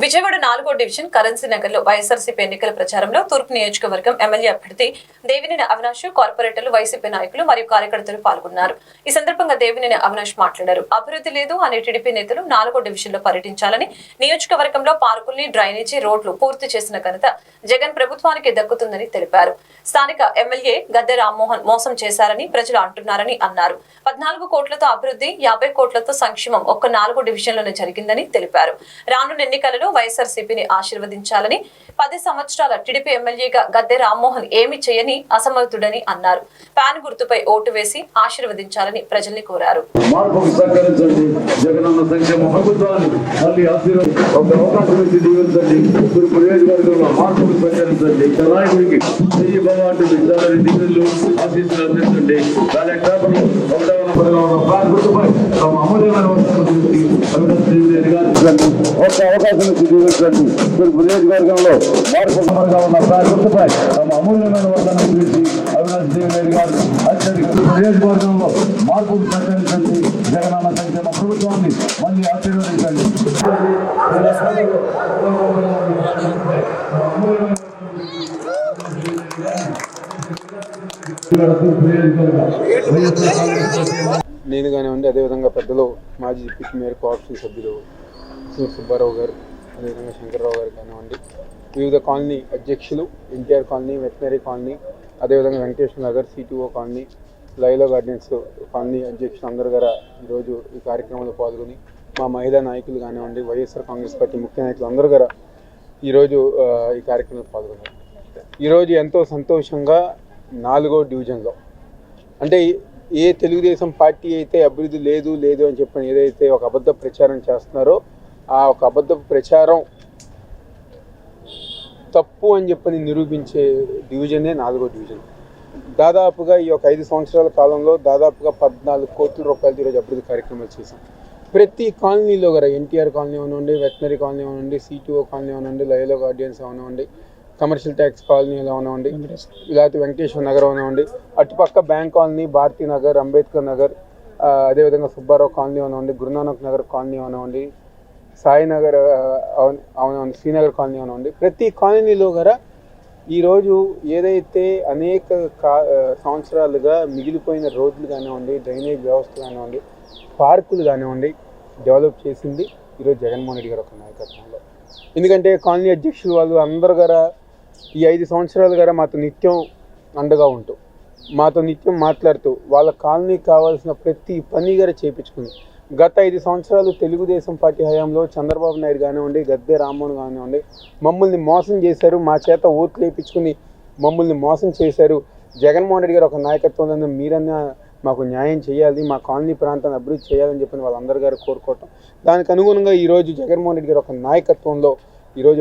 విజయవాడ నాలుగో division currency నగర్లో వైఎస్ఆర్సీపీ ఎన్నికల ప్రచారంలో తూర్పు నియోజకవర్గం ఎమ్మెల్యే అభ్యర్థి దేవినేని అవినాష్ కార్పొరేటర్లు వైసీపీ నాయకులు మరియు కార్యకర్తలు పాల్గొన్నారు. ఈ సందర్భంగా దేవినేని అవినాష్ మాట్లాడారు. అభివృద్ధి లేదు అనే టీడీపీ నేతలు నాలుగో డివిజన్లో పర్యటించాలని నియోజకవర్గంలో పార్కుల్ని డ్రైనేజీ రోడ్లు పూర్తి చేసిన ఘనత జగన్ ప్రభుత్వానికి దక్కుతుందని తెలిపారు. స్థానిక ఎమ్మెల్యే గద్దె రామ్మోహన్ మోసం చేశారని ప్రజలు అంటున్నారని అన్నారు. పద్నాలుగు కోట్లతో అభివృద్ధి యాభై కోట్లతో సంక్షేమం ఒక్క నాలుగో డివిజన్లోనే జరిగిందని తెలిపారు. రానున్న ఎన్నికలలో వైఎస్ఆర్సీపీని ఆశీర్వదించాలని పది సంవత్సరాల టీడీపీ ఎమ్మెల్యేగా గద్దె రామ్మోహన్ ఏమి చేయని అసమర్థుడని అన్నారు. పాన్ గుర్తుపై ఓటు వేసి ఆశీర్వదించాలని ప్రజల్ని కోరారు. మార్పుకు చూపించండి ఒక అవకాశం చూపించండి మీరు నియోజకవర్గంలో మార్పుకు ఉన్న ప్లాన్ తమ అమూల్యమైన వస్తువులు చూసి అవినాష్ దేవి గారు ఒక మార్పు నంబర్గా గారు అత్యధిక నియోజకవర్గంలో జగనన్న సంక్షేమ ప్రభుత్వాన్ని మళ్ళీ ఆశీర్వదించండి. నేను కానివ్వండి అదేవిధంగా పెద్దలు మాజీ పిక్ మేయర్ కోఆప్షన్ సభ్యులు సి సుబ్బారావు గారు అదేవిధంగా శంకర్రావు గారు కానివ్వండి వివిధ కాలనీ అధ్యక్షులు ఎన్టీఆర్ కాలనీ వెటనరీ కాలనీ అదేవిధంగా వెంకటేశ్వర నగర్ సిటీఓ కాలనీ లైలో గార్డెన్స్ కాలనీ అధ్యక్షులు అందరు గారు ఈరోజు ఈ కార్యక్రమంలో పాల్గొని మా మహిళా నాయకులు కానివ్వండి వైఎస్ఆర్ కాంగ్రెస్ పార్టీ ముఖ్య నాయకులు అందరూ గారు ఈరోజు ఈ కార్యక్రమంలో పాల్గొన్నారు. ఈరోజు ఎంతో సంతోషంగా నాలుగో డివిజన్లో అంటే ఏ తెలుగుదేశం పార్టీ అయితే అభివృద్ధి లేదు లేదు అని చెప్పని ఏదైతే ఒక అబద్ధ ప్రచారం చేస్తున్నారో ఆ ఒక అబద్ధ ప్రచారం తప్పు అని చెప్పని నిరూపించే డివిజనే నాలుగో డివిజన్. దాదాపుగా ఈ ఒక ఐదు సంవత్సరాల కాలంలో దాదాపుగా పద్నాలుగు కోట్ల రూపాయలతో ఈరోజు అభివృద్ధి కార్యక్రమాలు చేశాం. ప్రతి కాలనీలో కూడా ఎన్టీఆర్ కాలనీ అవనివ్వండి వెటనరీ కాలనీ అవనివ్వండి సిటీఓ కాలనీ అవనివ్వండి లయలో గార్డియన్స్ అవనివ్వండి కమర్షియల్ ట్యాక్స్ కాలనీ అవనివ్వండి లేకపోతే వెంకటేశ్వర నగర్ అవనివ్వండి అటుపక్క బ్యాంక్ కాలనీ భారతీ నగర్ అంబేద్కర్ నగర్ అదేవిధంగా సుబ్బారావు కాలనీ అవనివ్వండి గురునానక్ నగర్ కాలనీ అవనివ్వండి సాయినగర్ అవునవును శ్రీనగర్ కాలనీ అవనివ్వండి ప్రతి కాలనీలో కూడా ఈరోజు ఏదైతే అనేక కా సంవత్సరాలుగా మిగిలిపోయిన రోడ్లు కానివ్వండి డ్రైనేజ్ వ్యవస్థ కానివ్వండి పార్కులు కానివ్వండి డెవలప్ చేసింది ఈరోజు జగన్మోహన్ రెడ్డి గారు ఒక నాయకత్వంలో. ఎందుకంటే కాలనీ అధ్యక్షులు వాళ్ళు అందరు గారా ఈ ఐదు సంవత్సరాలు గారా మాతో నిత్యం అండగా ఉంటూ మాతో నిత్యం మాట్లాడుతూ వాళ్ళ కాలనీకి కావాల్సిన ప్రతి పని గారు చేయించుకుంది గత ఐదు సంవత్సరాలు తెలుగుదేశం పార్టీ హయాంలో చంద్రబాబు నాయుడు కానివ్వండి గద్దె రామ్మోహన్ కానివ్వండి మమ్మల్ని మోసం చేశారు. మా చేత ఓట్లు వేయించుకుని మమ్మల్ని మోసం చేశారు. జగన్మోహన్ రెడ్డి గారు ఒక నాయకత్వంలో మీరన్నా మాకు న్యాయం చేయాలి మా కాలనీ ప్రాంతాన్ని అభివృద్ధి చేయాలని చెప్పి వాళ్ళందరి గారు కోరుకోవటం. దానికి అనుగుణంగా ఈరోజు జగన్మోహన్ రెడ్డి గారు ఒక నాయకత్వంలో ఈరోజు